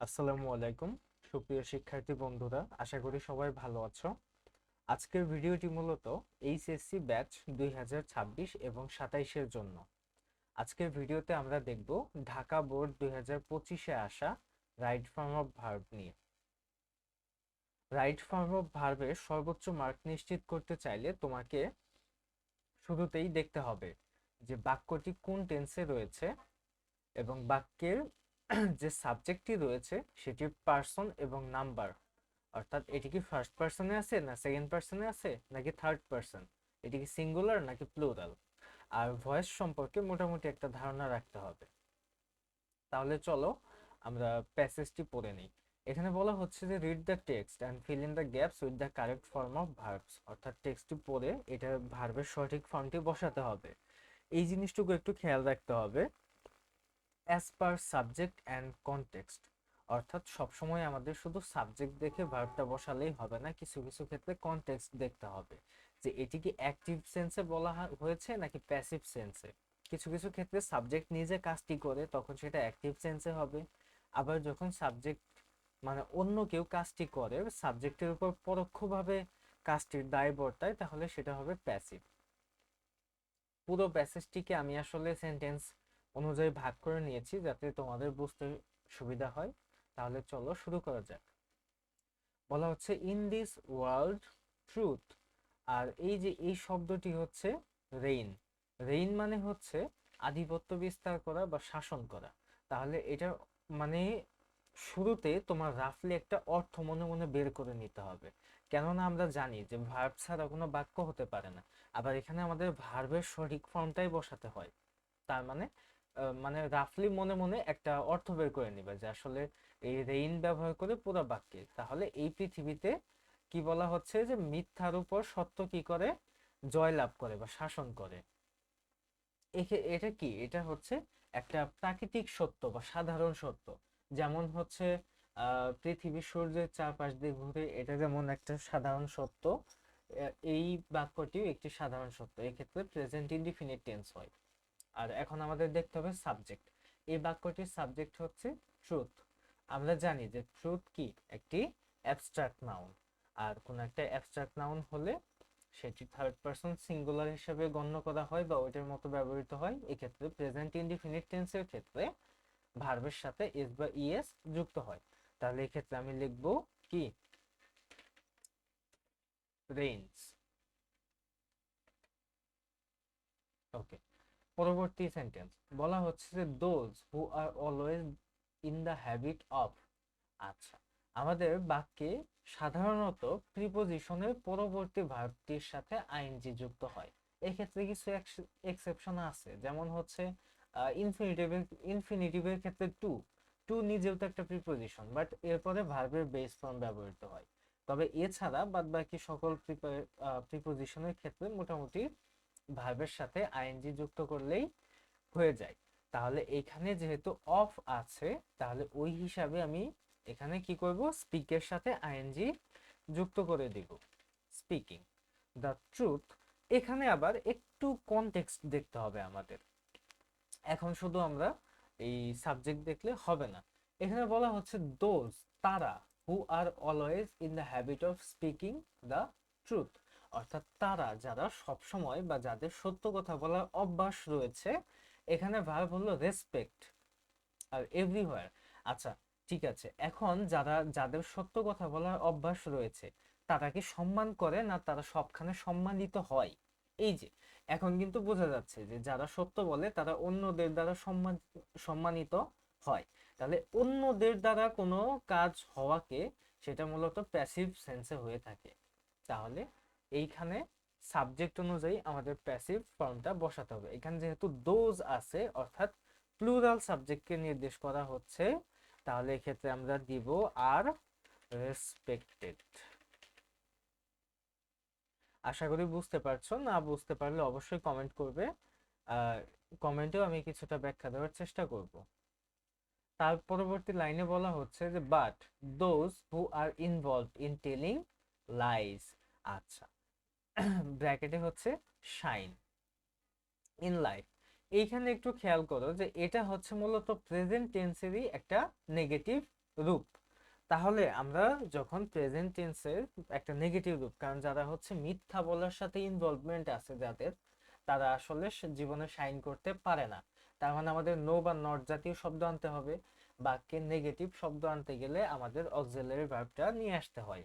আসসালামু আলাইকুম। সুপ্রিয় শিক্ষার্থী বন্ধুরা, আশা করি সবাই ভালো আছো। আজকের ভিডিওটি মূলত এইচএসসি ব্যাচ দুই হাজার ছাব্বিশ এবং সাতাইশের জন্য। আজকের ভিডিওতে আমরা দেখব ঢাকা বোর্ড দুই হাজার পঁচিশে আসা রাইট ফর্ম অফ ভার্ব নিয়ে। রাইট ফর্ম অফ ভার্বের সর্বোচ্চ মার্ক নিশ্চিত করতে চাইলে তোমাকে শুরুতেই দেখতে হবে যে বাক্যটি কোন টেন্সে রয়েছে এবং বাক্যের যে সাবজেক্টটি রয়েছে, সেটি পার্সন এবং নাম্বার অর্থাৎ এটি কি ফার্স্ট পার্সনে আছে না সেকেন্ড পার্সনে আছে, নাকি থার্ড পার্সন এটি কি সিঙ্গুলার নাকি প্লুরাল আর ভয়েস সম্পর্কে মোটামুটি একটা ধারণা রাখতে হবে। তাহলে চলো আমরা প্যাসেজটি পড়ে নিই। এখানে বলা হচ্ছে যে read the text and fill in the gaps with the correct form of verbs অর্থাৎ টেক্সটটি পড়ে, এটা ভার্বের সঠিক ফর্মটি বসাতে হবে। এই জিনিসটুকু একটু খেয়াল রাখতে হবে। As per subject and context অর্থাৎ সবসময় আমাদের শুধু সাবজেক্ট দেখে ভার্বটা বসালেই হবে না, কিছু কিছু ক্ষেত্রে কনটেক্সট দেখতে হবে। যে এটি কি অ্যাক্টিভ সেন্সে বলা হয়েছে নাকি প্যাসিভ সেন্সে কিছু কিছু ক্ষেত্রে সাবজেক্ট নিজে কাজটি করে তখন সেটা অ্যাক্টিভ সেন্সে হবে। আবার যখন সাবজেক্ট মানে অন্য কেউ কাজটি করে সাবজেক্টের উপর পরোক্ষভাবে কাজটির দায় বর্তায় তাহলে সেটা হবে প্যাসিভ পুরো প্যাসেজটিকে আমি আসলে সেন্টেন্স অনুযায়ী ভাগ করে নিয়েছি যাতে তোমাদের বুঝতে সুবিধা হয়। তাহলে চলো শুরু করা যাক। বলা হচ্ছে ইন দিস ওয়ার্ল্ড ট্রুথ আর এই যে এই শব্দটি হচ্ছে রেইন রেইন মানে হচ্ছে আধিপত্য বিস্তার করা বা শাসন করা। তাহলে এটা মানে শুরুতে তোমার রাফলি একটা অর্থ মনে মনে বের করে নিতে হবে। কেননা আমরা জানি যে ভার্ব ছাড়া কোনো বাক্য হতে পারে না। আবার এখানে আমাদের ভার্বের সঠিক ফর্মটাই বসাতে হয়। তার মানে মানে রাফলি মনে মনে একটা অর্থ বের করে নিবে যে আসলে এই রেইন ব্যবহার করে পুরো বাক্যে। তাহলে এই পৃথিবীতে কি বলা হচ্ছে যে মিথ্যার উপর সত্য কি করে? জয়লাভ করে বা শাসন করে। এটা কি? এটা হচ্ছে একটা প্রাকৃতিক সত্য বা সাধারণ সত্য। যেমন হচ্ছে পৃথিবী সূর্যের চারপাশ দিয়ে ঘুরে এটা যেমন একটা সাধারণ সত্য এই বাক্যটিও একটি সাধারণ সত্য। এক্ষেত্রে প্রেজেন্ট ইনডিফিনিট টেন্স হয়। আর এখন আমাদের দেখতে হবে সাবজেক্ট এই বাক্যটির সাবজেক্ট হচ্ছে ট্রুথ আমরা জানি যে ট্রুথ কি? একটি অ্যাবস্ট্রাক্ট নাউন আর কোন একটা অ্যাবস্ট্রাক্ট নাউন হলে সেটি থার্ড পারসন সিঙ্গুলার হিসেবে গণ্য করা হয় বা ওইটার মতো ব্যবহৃত হয়। এক্ষেত্রে প্রেজেন্ট ইনডিফিনিট টেন্সের ক্ষেত্রে ভার্বের সাথে এস বা ইএস যুক্ত হয়। তাহলে এক্ষেত্রে আমি লিখব কি? রেইনস ওকে পরবর্তী সেন্টেন্স বলা হচ্ছে যে those who are always in the habit of আচ্ছা আমাদের বাক্যে সাধারণত প্রিপোজিশনের পরবর্তী ভার্বটির সাথে আইএনজি যুক্ত হয়। এক্ষেত্রে কিছু এক্সেপশন আছে, যেমন হচ্ছে ইনফিনিটিভের ইনফিনিটিভের ক্ষেত্রে টু টু নিজেও তো একটা প্রিপোজিশন বাট এরপরে ভার্বের বেস ফর্ম ব্যবহৃত হয়। তবে এছাড়া বাদ বাকি সকল প্রিপোজিশনের ক্ষেত্রে মোটামুটি ভার্বের সাথে আইএনজি যুক্ত করলেই হয়ে যায়। তাহলে এখানে যেহেতু অফ আছে, তাহলে ওই হিসাবে আমি এখানে কি করব? স্পিকের সাথে আইএনজি যুক্ত করে দিব। স্পিকিং দ্য ট্রুথ এখানে আবার একটু কনটেক্সট দেখতে হবে আমাদের। এখন শুধু আমরা এই সাবজেক্ট দেখলে হবে না। এখানে বলা হচ্ছে দোজ তারা who are always in the habit of speaking the truth অর্থাৎ তারা, যারা সব সময় বা যাদের সত্য কথা বলার অভ্যাস রয়েছে, এখানে ভার্ব হলো রেসপেক্ট আর এভরিওয়্যার আচ্ছা ঠিক আছে, এখন যারা, যাদের সত্য কথা বলার অভ্যাস রয়েছে, তারা কি সম্মান করে না তারা সবখানে সম্মানিত হয়? এই যে, এখন কিন্তু বোঝা যাচ্ছে যে যারা সত্য বলে তারা অন্যদের দ্বারা সম্মান, সম্মানিত হয়। তাহলে অন্যদের দ্বারা কোনো কাজ হওয়াকে সেটা মূলত প্যাসিভ সেন্সে হয়ে থাকে। তাহলে এইখানে সাবজেক্ট অনুযায়ী আমাদের প্যাসিভ ফর্মটা বসাতে হবে। এখানে যেহেতু দোজ আছে, অর্থাৎ প্লুরাল সাবজেক্টকে নির্দেশ করা হচ্ছে, তাহলে এক্ষেত্রে আমরা দিব আর রেসপেক্টেড আশা করি বুঝতে পারছ, না বুঝতে পারলে অবশ্যই কমেন্ট করবে। কমেন্টেও আমি কিছুটা ব্যাখ্যা দেওয়ার চেষ্টা করব। তার পরবর্তী লাইনে বলা হচ্ছে যে but those who are involve in telling lies আচ্ছা। ব্র্যাকেটে হচ্ছে শাইন ইন লাইফ। এইখানে একটু খেয়াল করো যে এটা হচ্ছে মূলত প্রেজেন্ট টেন্সেরই একটা নেগেটিভ রূপ। তাহলে আমরা যখন প্রেজেন্ট টেন্সের একটা নেগেটিভ রূপ, কারণ যারা হচ্ছে মিথ্যা বলার সাথে ইনভলভমেন্ট আছে যাদের, তারা আসলে জীবনে সাইন করতে পারে না। তার মানে আমাদের নো বা নট জাতীয় শব্দ আনতে হবে। বাক্যের নেগেটিভ শব্দ আনতে গেলে আমাদের অক্সিলারি ভার্বটা নিয়ে আসতে হয়।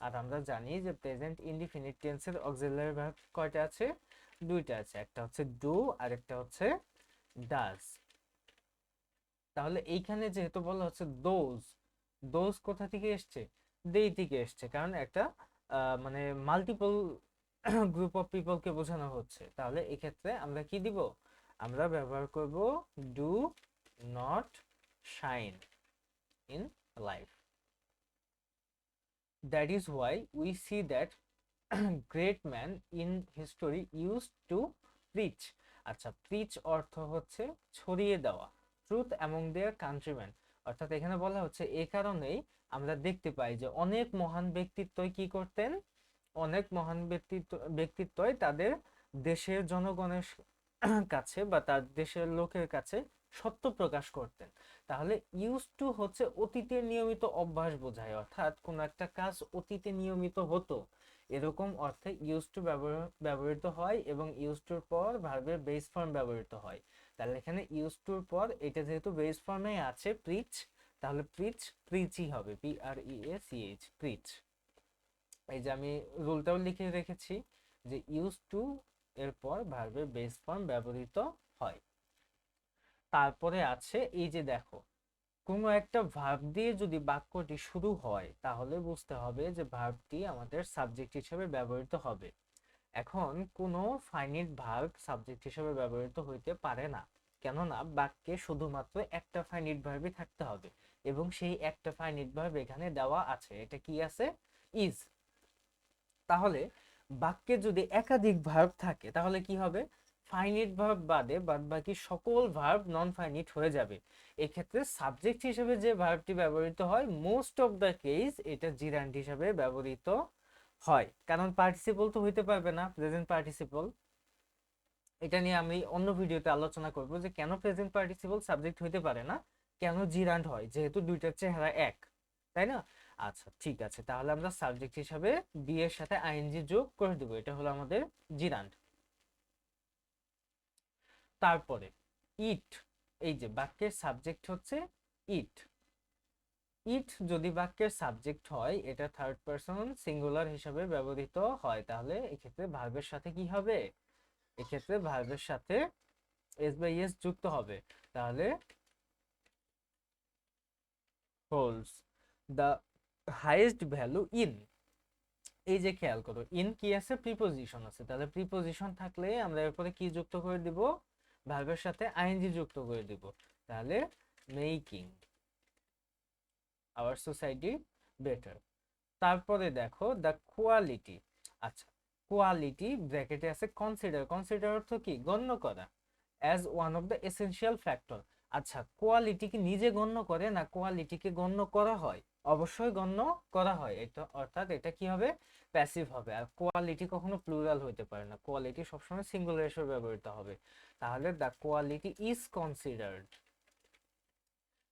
আর আমরা জানি যে প্রেজেন্ট ইনডিফিনিট টেন্সের অক্সিলারি ভার্ব কয়টা আছে? দুইটা আছে, একটা হচ্ছে ডু আর একটা হচ্ছে ডাজ তাহলে এইখানে যেহেতু বলা হচ্ছে দোজ দোজ কোথা থেকে এসছে? দেই থেকে এসছে, কারণ একটা মানে মাল্টিপল গ্রুপ অফ পিপলকে বোঝানো হচ্ছে। তাহলে এক্ষেত্রে আমরা কি দিব? আমরা ব্যবহার করব do not shine in life that is why we see that great man in history use to preach আচ্ছা প্রিচ অর্থ হচ্ছে ছড়িয়ে দেওয়া ট্রুথ অ্যামং দেয়ার কান্ট্রিম্যান অর্থাৎ এখানে বলা হচ্ছে এই কারণেই আমরা দেখতে পাই যে অনেক মহান ব্যক্তিত্বই কি করতেন? অনেক মহান ব্যক্তিত্ব, ব্যক্তিত্বই তাদের দেশের জনগণের কাছে বা তার দেশের লোকের কাছে সত্য প্রকাশ করতেন। তাহলে ইউজ টু হচ্ছে অতীতের নিয়মিত অভ্যাস বোঝায়, অর্থাৎ কোন একটা কাজ অতীতে নিয়মিত হতো। এরকম অর্থে ইউজ টু ব্যবহৃত হয় এবং ইউজ টুর পর ভার্বের বেস ফর্ম ব্যবহৃত হয়। তাহলে এখানে ইউজ টুর পর এটা যেহেতু বেস ফর্মে আছে প্রিচ তাহলে প্রিচ প্রিচই হবে। P R E A C H preach এই যে আমি রুলটাও লিখে রেখেছি যে ইউজ টু এর পর ভার্বের বেস ফর্ম ব্যবহৃত হয়। তারপরে আছে এই যে দেখো, কোনো একটা ভার্ব দিয়ে যদি বাক্যটি শুরু হয়, তাহলে বুঝতে হবে যে ভার্বটি আমাদের সাবজেক্ট হিসেবে ব্যবহৃত হবে। এখন কোনো ফাইনিট ভার্ব সাবজেক্ট হিসেবে ব্যবহৃত হইতে পারে না, কেননা বাক্যে শুধুমাত্র একটা ফাইনিট ভার্বই থাকতে হবে, এবং সেই একটা ফাইনিট ভার্ব এখানে দেওয়া আছে, এটা কি আছে? ইজ তাহলে বাক্যে যদি একাধিক ভার্ব থাকে, তাহলে কি হবে? ফাইনিট ভার্ব বাদে বাদ বাকি সকল ভার্ব নন ফাইনিট হয়ে যাবে। এক্ষেত্রে সাবজেক্ট হিসেবে যে ভার্বটি ব্যবহৃত হয় মোস্ট অফ দ্য কেস এটা জিরান্ট হিসেবে ব্যবহৃত হয়। কারণ পার্টিসিপল তো হইতে পারবে না প্রেজেন্ট পার্টিসিপল এটা নিয়ে আমি অন্য ভিডিওতে আলোচনা করব যে কেন প্রেজেন্ট পার্টিসিপল সাবজেক্ট হইতে পারে না, কেন জিরান্ট হয়, যেহেতু দুইটার চেহারা এক, তাই না? আচ্ছা ঠিক আছে, তাহলে আমরা সাবজেক্ট হিসাবে বি এর সাথে আইএনজি যোগ করে দেবো, এটা হলো আমাদের জিরান্ট তারপরে ইট এই যে বাক্যের সাবজেক্ট হচ্ছে ইট ইট যদি বাক্যের সাবজেক্ট হয়, এটা থার্ড পারসন সিঙ্গুলার হিসাবে ব্যবহৃত হয়, তাহলে এক্ষেত্রে ভার্বের সাথে কি হবে? এক্ষেত্রে ভার্বের সাথে এস বাই এস যুক্ত হবে। তাহলে holds the highest value in এই যে খেয়াল করো ইন কি আছে? প্রিপোজিশন আছে। তাহলে প্রিপোজিশন থাকলে আমরা এরপরে কি যুক্ত করে দিব? ভার্বের সাথে আইএনজি যুক্ত করে দিব। তাহলে মেকিং আওয়ার সোসাইটি বেটার। তারপরে দেখো দ্য কোয়ালিটি। আচ্ছা কোয়ালিটি ব্র্যাকেটে আছে কনসিডার। কনসিডার অর্থ কি? গণ্য করা। As one of the essential factor. আচ্ছা কোয়ালিটি কি নিজে গণ্য করে না কোয়ালিটিকে গণ্য করা হয়? অবশ্যই গণ্য করা হয়। এটা অর্থাৎ এটা কি হবে? প্যাসিভ হবে। আর কোয়ালিটি কখনো প্লুরাল হইতে পারে না। কোয়ালিটি সবসময় সিঙ্গুলার হিসেবে ব্যবহৃত হবে। তাহলে দ্য কোয়ালিটি ইজ কনসিডার্ড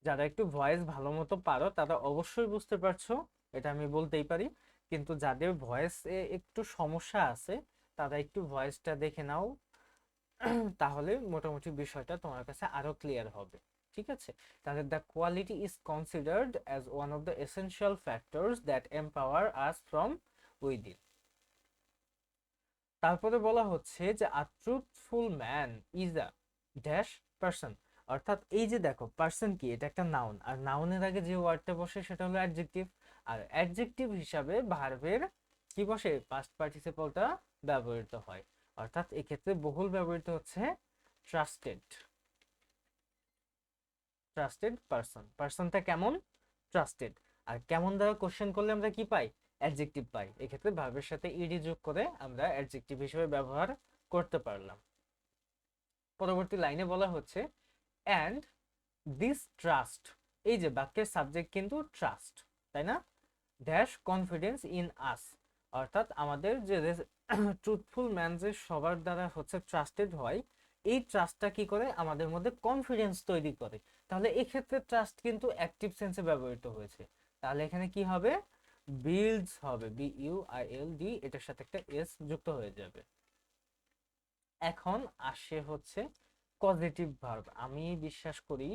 যারা একটু ভয়েস ভালো মতো পারো, তারা অবশ্যই বুঝতে পারছ। এটা আমি বলতেই পারি। কিন্তু যাদের ভয়েসে একটু সমস্যা আছে, তারা একটু ভয়েসটা দেখে নাও। তাহলে মোটামুটি বিষয়টা তোমার কাছে আরও ক্লিয়ার হবে। ঠিক আছে? তাহলে the quality is considered as one of the essential factors that empower us from within তারপরে বলা হচ্ছে যে a truthful man is a dash person অর্থাৎ এই যে দেখো পার্সন কি? এটা একটা নাউন আর নাউনের আগে যে ওয়ার্ডটা বসে, সেটা হলো অ্যাডজেক্টিভ আর অ্যাডজেক্টিভ হিসাবে ভার্বের কি বসে? পাস্ট পার্টিসিপলটা ব্যবহৃত হয়। অর্থাৎ এক্ষেত্রে বহুল ব্যবহৃত হচ্ছে ট্রাস্টেড ট্রাস্টেড পার্সন পার্সনটা কেমন? ট্রাস্টেড আর কেমন দ্বারা কোশ্চেন করলে আমরা কি পাই? অ্যাডজেক্টিভ পাই। এক্ষেত্রে ভার্বের সাথে ইডি যোগ করে আমরা অ্যাডজেক্টিভ হিসেবে ব্যবহার করতে পারলাম। পরবর্তী লাইনে বলা হচ্ছে অ্যান্ড দিস ট্রাস্ট এই যে বাক্যের সাবজেক্ট কিন্তু ট্রাস্ট তাই না? ড্যাশ কনফিডেন্স ইন আস অর্থাৎ আমাদের যে ট্রুথফুল ম্যান যে সবার দ্বারা হচ্ছে ট্রাস্টেড হয়, এই ট্রাস্টটা কি করে? আমাদের মধ্যে কনফিডেন্স তৈরি করে। তাহলে এক্ষেত্রে ট্রাস্ট কিন্তু অ্যাক্টিভ সেন্সে ব্যবহৃত হয়েছে। তাহলে এখানে কি হবে? বিল্ডস হবে B U I L D এটার সাথে একটা এস যুক্ত হয়ে যাবে। এখন আসে হচ্ছে পজিটিভ ভার্ব আমি বিশ্বাস করি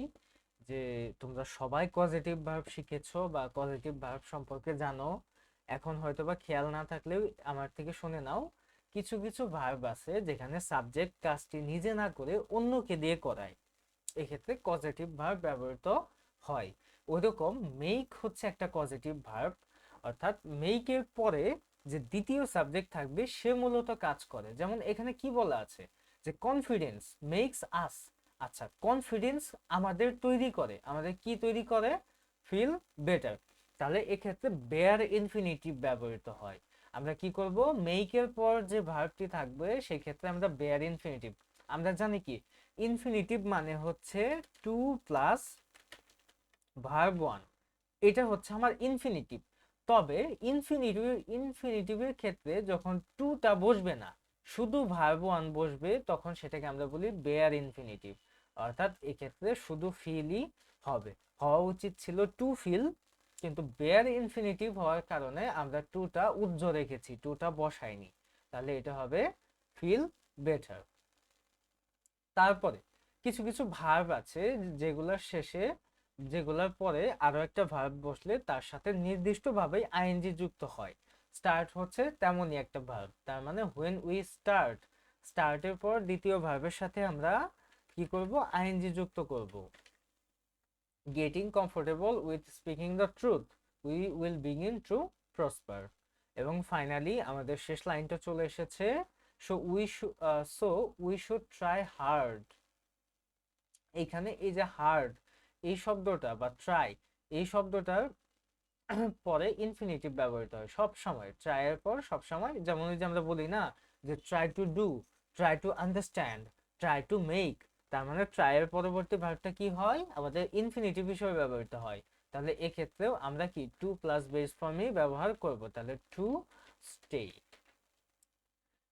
যে তোমরা সবাই পজিটিভ ভার্ব শিখেছো বা পজিটিভ ভার্ব সম্পর্কে জানো। এখন হয়তো বা খেয়াল না থাকলেও আমার থেকে শুনে নাও। কিছু কিছু ভার্ব আছে যেখানে সাবজেক্ট কাজটি নিজে না করে অন্যকে দিয়ে করায়। এক্ষেত্রে পজিটিভ ভার্ব ব্যবহৃত হয়। ওইরকম মেক হচ্ছে একটা পজিটিভ ভার্ব অর্থাৎ মেইকের পরে যে দ্বিতীয় সাবজেক্ট থাকবে সে মূলত কাজ করে। যেমন এখানে কি বলা আছে? যে কনফিডেন্স মেক্স আস আচ্ছা কনফিডেন্স আমাদের তৈরি করে। আমাদের কি তৈরি করে? ফিল বেটার তাহলে এক্ষেত্রে বেয়ার ইনফিনিটিভ ব্যবহৃত হয়। আমরা কি করব? মেইকের পর যে ভার্বটি থাকবে, সেক্ষেত্রে আমরা বেয়ার ইনফিনিটিভ আমরা জানি কি? ইনফিনিটিভ মানে হচ্ছে টু প্লাস ভার্ব ওয়ান এটা হচ্ছে আমার ইনফিনিটিভ তবে ইনফিনিটিভ ইনফিনিটিভের ক্ষেত্রে যখন টুটা বসবে না, শুধু ভার্ব ওয়ান বসবে, তখন সেটাকে আমরা বলি বেয়ার ইনফিনিটিভ অর্থাৎ এক্ষেত্রে শুধু ফিলই হবে। হওয়া উচিত ছিল টু ফিল কিন্তু বেয়ার ইনফিনিটিভ হওয়ার কারণে আমরা টুটা উজ্জ্ব রেখেছি টুটা বসাইনি। তাহলে এটা হবে ফিল বেটার তারপরে কিছু কিছু ভার্ব আছে যেগুলোর শেষে, যেগুলোর পরে আরও একটা ভার্ব বসলে তার সাথে নির্দিষ্টভাবেই আইএনজি যুক্ত হয়। স্টার্ট হচ্ছে তেমনই একটা ভার্ব তার মানে হোয়েন উই স্টার্ট স্টার্টের পর দ্বিতীয় ভার্বের সাথে আমরা কি করব? আইএনজি যুক্ত করব। Getting comfortable with speaking the truth we will begin to prosper এবং ফাইনালি আমাদের শেষ লাইনটা চলে এসেছে so we so we should try hard এখানে এই যে হার্ড এই শব্দটা বা ট্রাই এই শব্দটার পরে ইনফিনিটিভ ব্যবহৃত হয় সব সময়। ট্রাই এর পর সব সময়, যেমন যে আমরা বলি না যে try to do try to understand try to make তার মানে ট্রাই এর পরবর্তী ভার্বটা কি হয়? আমাদের ইনফিনিটিভ হিসেবে ব্যবহৃত হয়। তাহলে এক্ষেত্রেও আমরা কি টু প্লাস বেস ফর্মই ব্যবহার করব। তাহলে টু স্টে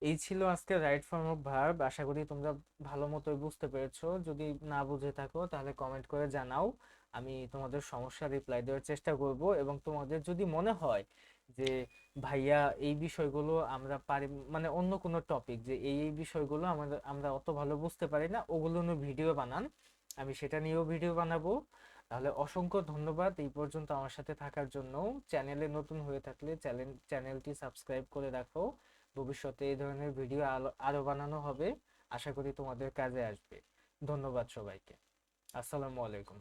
এই ছিল আজকে রাইট ফর্ম অফ ভার্ব। আশা করি তোমরা ভালো মতোই বুঝতে পেরেছ। যদি না বুঝে থাকো, তাহলে কমেন্ট করে জানাও। আমি তোমাদের সমস্যা রিপ্লাই দেওয়ার চেষ্টা করব এবং তোমাদের যদি মনে হয় যে, ভাইয়া, এই বিষয়গুলো আমরা পারি মানে অন্য কোনো টপিক যে, এই এই বিষয়গুলো আমাদের, আমরা অত ভালো বুঝতে পারি না, ওগুলো নিয়ে ভিডিও বানান। আমি সেটা নিয়েও ভিডিও বানাবো। তাহলে অসংখ্য ধন্যবাদ এই পর্যন্ত আমার সাথে থাকার জন্য চ্যানেলে নতুন হয়ে থাকলে চ্যানেল চ্যানেলটি সাবস্ক্রাইব করে রাখো। ভবিষ্যতে এই ধরনের ভিডিও আরও বানানো হবে। আশা করি তোমাদের কাজে আসবে। ধন্যবাদ সবাইকে। আসসালামু আলাইকুম।